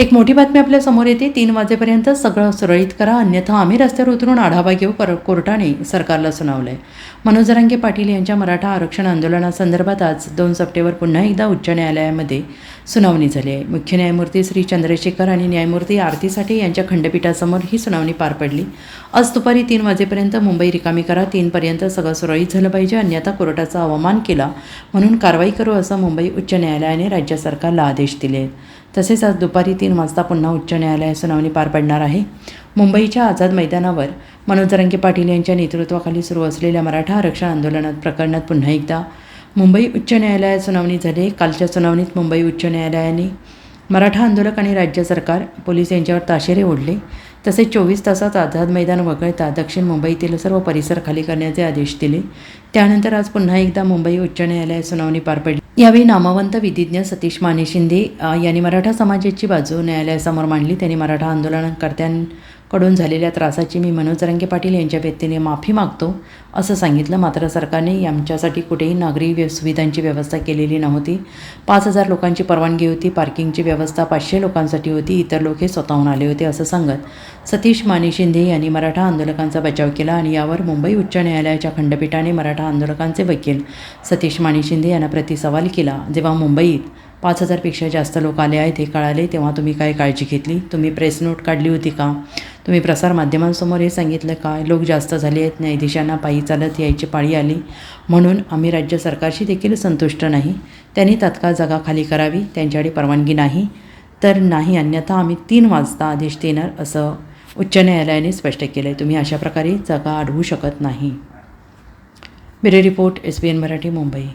एक मोठी बातमी आपल्यासमोर येते. तीन वाजेपर्यंत सगळं सुरळीत करा. अन्यथा आम्ही रस्त्यावर उतरून आढावा घेऊ पर कोर्टाने सरकारला सुनावलंय. मनोज जरांगे पाटील यांच्या मराठा आरक्षण आंदोलनासंदर्भात आज दोन सप्टेंबर पुन्हा एकदा उच्च न्यायालयामध्ये सुनावणी झाली आहे. मुख्य न्यायमूर्ती श्री चंद्रशेखर आणि न्यायमूर्ती आरती साठे यांच्या खंडपीठासमोर ही सुनावणी पार पडली. आज दुपारी तीन वाजेपर्यंत मुंबई रिकामी करा. तीनपर्यंत सगळं सुरळीत झालं पाहिजे. अन्यथा कोर्टाचा अवमान केला म्हणून कारवाई करू असं मुंबई उच्च न्यायालयाने राज्य सरकारला आदेश दिले तसेच आज दुपारी तीन वाजता पुन्हा उच्च न्यायालयात सुनावणी पार पडणार आहे. मुंबईच्या आझाद मैदानावर मनोज रंगे पाटील यांच्या नेतृत्वाखाली सुरू असलेल्या मराठा आरक्षण आंदोलनात प्रकरणात पुन्हा एकदा मुंबई उच्च न्यायालयात सुनावणी झाली. कालच्या सुनावणीत मुंबई उच्च न्यायालयाने मराठा आंदोलक आणि राज्य सरकार पोलीस यांच्यावर ताशेरे ओढले. तसेच चोवीस तासात आझाद मैदान वगळता दक्षिण मुंबईतील सर्व परिसर खाली करण्याचे आदेश दिले. त्यानंतर आज पुन्हा एकदा मुंबई उच्च न्यायालयात सुनावणी पार पडली. यावेळी नामवंत विधिज्ञ सतीश माने शिंदे यांनी मराठा समाजाची बाजू न्यायालयासमोर मांडली. त्यांनी मराठा आंदोलनकर्त्यां कडून झालेल्या त्रासाची मी मनोज रंगे पाटील यांच्या व्यक्तीने माफी मागतो असं सांगितलं मात्र सरकारने. यांच्यासाठी कुठेही नागरी व्य सुविधांची व्यवस्था केलेली नव्हती. पाच हजार लोकांची परवानगी होती पार्किंगची व्यवस्था पाचशे लोकांसाठी होती इतर लोक हे स्वतःहून आले होते असं सांगत सतीश माने शिंदे यांनी मराठा आंदोलकांचा बचाव केला आणि यावर मुंबई उच्च न्यायालयाच्या खंडपीठाने मराठा आंदोलकांचे वकील सतीश माने शिंदे यांना प्रतिसवाल केला. जेव्हा मुंबईत पाच हजारपेक्षा जास्त लोक आले आहेत हे कळाले तेव्हा तुम्ही काय काळजी घेतली? तुम्ही प्रेस नोट काढली होती का? तुम्ही प्रसारमाध्यमांसमोर हे सांगितलं का? लोक जास्त झाले आहेत न्यायाधीशांना पायी चालत यायची पाळी आली. म्हणून आम्ही राज्य सरकारशी देखील संतुष्ट नाही. त्यांनी तात्काळ जागा खाली करावी त्यांच्याकडे परवानगी नाही. तर नाही अन्यथा आम्ही तीन वाजता आदेश देणार असं उच्च न्यायालयाने स्पष्ट केलं आहे तुम्ही अशा प्रकारे जागा अडवू शकत नाही. Bureau report S B N Marathi Mumbai.